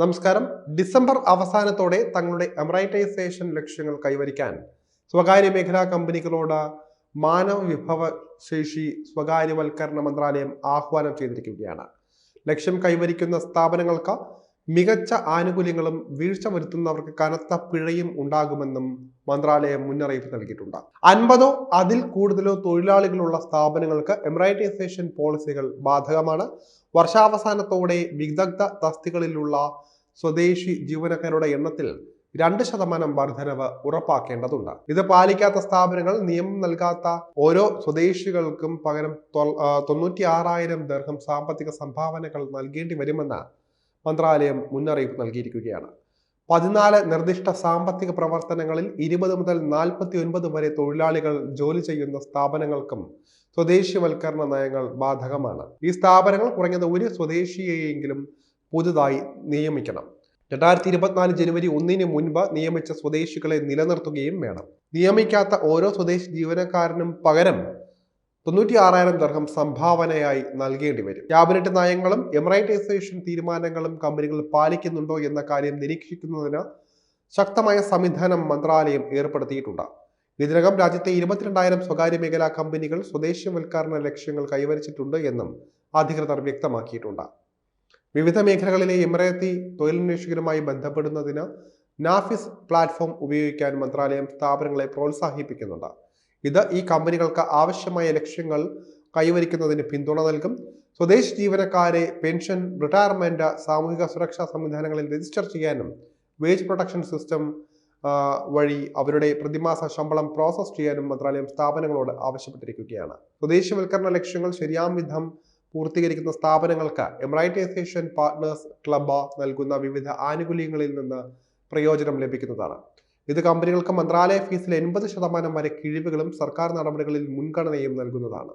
നമസ്കാരം. ഡിസംബർ അവസാനത്തോടെ തങ്ങളുടെ എമറൈറ്റൈസേഷൻ ലക്ഷ്യങ്ങൾ കൈവരിക്കാൻ സ്വകാര്യ മേഖലാ കമ്പനികളോട് മാനവ വിഭവ ശേഷി സ്വകാര്യവൽക്കരണ മന്ത്രാലയം ആഹ്വാനം ചെയ്തിരിക്കുകയാണ്. ലക്ഷ്യം കൈവരിക്കുന്ന സ്ഥാപനങ്ങൾക്ക് മികച്ച ആനുകൂല്യങ്ങളും വീഴ്ച വരുത്തുന്നവർക്ക് കനത്ത പിഴയും ഉണ്ടാകുമെന്നും മന്ത്രാലയം മുന്നറിയിപ്പ് നൽകിയിട്ടുണ്ട്. അൻപതോ അതിൽ കൂടുതലോ തൊഴിലാളികളുള്ള സ്ഥാപനങ്ങൾക്ക് എമറൈറ്റൈസേഷൻ പോളിസികൾ ബാധകമാണ്. വർഷാവസാനത്തോടെ വിദഗ്ധ തസ്തികളിലുള്ള സ്വദേശി ജീവനക്കാരുടെ എണ്ണത്തിൽ രണ്ട് ശതമാനം വർധനവ് ഉറപ്പാക്കേണ്ടതുണ്ട്. ഇത് പാലിക്കാത്ത സ്ഥാപനങ്ങൾ നിയമം നൽകാത്ത ഓരോ സ്വദേശികൾക്കും പകരം തൊണ്ണൂറ്റി ആറായിരം ദീർഘം സാമ്പത്തിക സംഭാവനകൾ നൽകേണ്ടി വരുമെന്ന് മന്ത്രാലയം മുന്നറിയിപ്പ് നൽകിയിരിക്കുകയാണ്. പതിനാല് നിർദ്ദിഷ്ട സാമ്പത്തിക പ്രവർത്തനങ്ങളിൽ ഇരുപത് മുതൽ നാൽപ്പത്തി ഒൻപത് വരെ തൊഴിലാളികൾ ജോലി ചെയ്യുന്ന സ്ഥാപനങ്ങൾക്കും സ്വദേശിവൽക്കരണ നയങ്ങൾ ബാധകമാണ്. ഈ സ്ഥാപനങ്ങൾ കുറഞ്ഞത് ഒരു സ്വദേശിയെയെങ്കിലും പുതുതായി നിയമിക്കണം. രണ്ടായിരത്തി ഇരുപത്തിനാല് ജനുവരി ഒന്നിന് മുൻപ് നിയമിച്ച സ്വദേശികളെ നിലനിർത്തുകയും വേണം. നിയമിക്കാത്ത ഓരോ സ്വദേശി ജീവനക്കാരനും പകരം തൊണ്ണൂറ്റി ആറായിരം ദർഹം സംഭാവനയായി നൽകേണ്ടി വരും. ക്യാബിനറ്റ് നയങ്ങളും എമറൈറ്റൈസേഷൻ തീരുമാനങ്ങളും കമ്പനികൾ പാലിക്കുന്നുണ്ടോ എന്ന കാര്യം നിരീക്ഷിക്കുന്നതിന് ശക്തമായ സംവിധാനം മന്ത്രാലയം ഏർപ്പെടുത്തിയിട്ടുണ്ട്. ഇതിനകം രാജ്യത്തെ ഇരുപത്തിരണ്ടായിരം സ്വകാര്യ മേഖലാ കമ്പനികൾ സ്വദേശവൽക്കരണ ലക്ഷ്യങ്ങൾ കൈവരിച്ചിട്ടുണ്ട് എന്നും അധികൃതർ വ്യക്തമാക്കിയിട്ടുണ്ട്. വിവിധ മേഖലകളിലെ എമറേത്തി തൊഴിലന്വേഷകരുമായി ബന്ധപ്പെടുന്നതിന് നാഫിസ് പ്ലാറ്റ്ഫോം ഉപയോഗിക്കാൻ മന്ത്രാലയം സ്ഥാപനങ്ങളെ പ്രോത്സാഹിപ്പിക്കുന്നുണ്ട്. ഇത് ഈ കമ്പനികൾക്ക് ആവശ്യമായ ലക്ഷ്യങ്ങൾ കൈവരിക്കുന്നതിന് പിന്തുണ നൽകും. സ്വദേശി ജീവനക്കാരെ പെൻഷൻ റിട്ടയർമെന്റ് സാമൂഹിക സുരക്ഷാ സംവിധാനങ്ങളിൽ രജിസ്റ്റർ ചെയ്യാനും വേജ് പ്രൊട്ടക്ഷൻ സിസ്റ്റം വഴി അവരുടെ പ്രതിമാസ ശമ്പളം പ്രോസസ് ചെയ്യാനും മന്ത്രാലയം സ്ഥാപനങ്ങളോട് ആവശ്യപ്പെട്ടിരിക്കുകയാണ്. സ്വദേശിവൽക്കരണ ലക്ഷ്യങ്ങൾ ശരിയാം വിധം പൂർത്തീകരിക്കുന്ന സ്ഥാപനങ്ങൾക്ക് എംറൈറ്റൈസേഷൻ പാർട്ട്നേഴ്സ് ക്ലബ് നൽകുന്ന വിവിധ ആനുകൂല്യങ്ങളിൽ നിന്ന് പ്രയോജനം ലഭിക്കുന്നതാണ്. ഇത് കമ്പനികൾക്ക് മന്ത്രാലയ ഫീസിൽ എൺപത് ശതമാനം വരെ കിഴിവുകളും സർക്കാർ നടപടികളിൽ മുൻഗണനയും നൽകുന്നതാണ്.